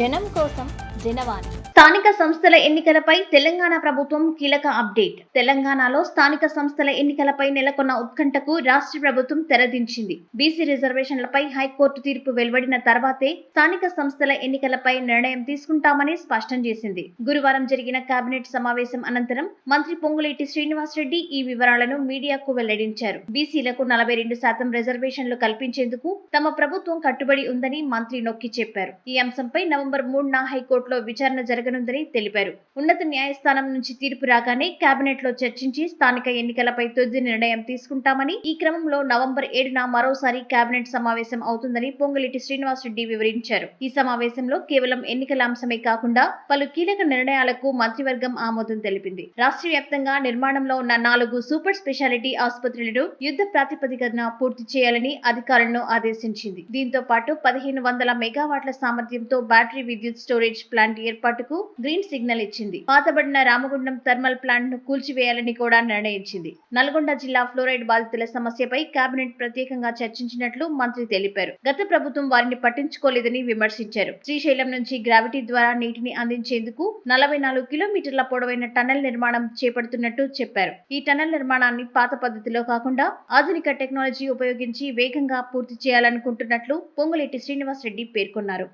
జనం కోసం జనవాణి స్థానిక సంస్థల ఎన్నికలపై తెలంగాణ ప్రభుత్వం కీలక అప్డేట్. తెలంగాణలో స్థానిక సంస్థల ఎన్నికలపై నెలకొన్న ఉత్కంఠకు రాష్ట్ర ప్రభుత్వం తెరదించింది. బీసీ రిజర్వేషన్లపై హైకోర్టు తీర్పు వెలువడిన తర్వాతే స్థానిక సంస్థల ఎన్నికలపై నిర్ణయం తీసుకుంటామని స్పష్టం చేసింది. గురువారం జరిగిన కేబినెట్ సమావేశం అనంతరం మంత్రి పొంగులేటి శ్రీనివాసరెడ్డి ఈ వివరాలను మీడియాకు వెల్లడించారు. బీసీలకు నలభై రెండు శాతం రిజర్వేషన్లు కల్పించేందుకు తమ ప్రభుత్వం కట్టుబడి ఉందని మంత్రి నొక్కి చెప్పారు. ఈ అంశంపై నవంబర్ మూడున కోర్టులో విచారణ జరగనుందని తెలిపారు. ఉన్నత న్యాయస్థానం నుంచి తీర్పు రాగానే కేబినెట్లో చర్చించి స్థానిక ఎన్నికలపై తుది నిర్ణయం తీసుకుంటామని ఈ క్రమంలో నవంబర్ ఏడున మరోసారి కేబినెట్ సమావేశం అవుతుందని పొంగులేటి శ్రీనివాసరెడ్డి వివరించారు. ఈ సమావేశంలో కేవలం ఎన్నికల అంశమే కాకుండా పలు కీలక నిర్ణయాలకు మంత్రివర్గం ఆమోదం తెలిపింది. రాష్ట్ర వ్యాప్తంగా నిర్మాణంలో ఉన్న నాలుగు సూపర్ స్పెషాలిటీ ఆసుపత్రులను యుద్ధ ప్రాతిపదికన పూర్తి చేయాలని అధికారులను ఆదేశించింది. దీంతో పాటు పదిహేను వందల మెగావాట్ల సామర్థ్యంతో బ్యాటరీ విద్యుత్ స్టోరేజ్ ప్లాంట్ ఏర్పాటుకు గ్రీన్ సిగ్నల్ ఇచ్చింది. పాతబడిన రామగుండం థర్మల్ ప్లాంట్ను కూల్చివేయాలని కూడా నిర్ణయించింది. నల్గొండ జిల్లా ఫ్లోరైడ్ బాధితుల సమస్యపై కేబినెట్ ప్రత్యేకంగా చర్చించినట్లు మంత్రి తెలిపారు. గత ప్రభుత్వం వారిని పట్టించుకోలేదని విమర్శించారు. శ్రీశైలం నుంచి గ్రావిటీ ద్వారా నీటిని అందించేందుకు నలభై నాలుగు కిలోమీటర్ల పొడవైన టనల్ నిర్మాణం చేపడుతున్నట్టు చెప్పారు. ఈ టనల్ నిర్మాణాన్ని పాత పద్ధతిలో కాకుండా ఆధునిక టెక్నాలజీ ఉపయోగించి వేగంగా పూర్తి చేయాలనుకుంటున్నట్లు పొంగులేటి శ్రీనివాసరెడ్డి పేర్కొన్నారు.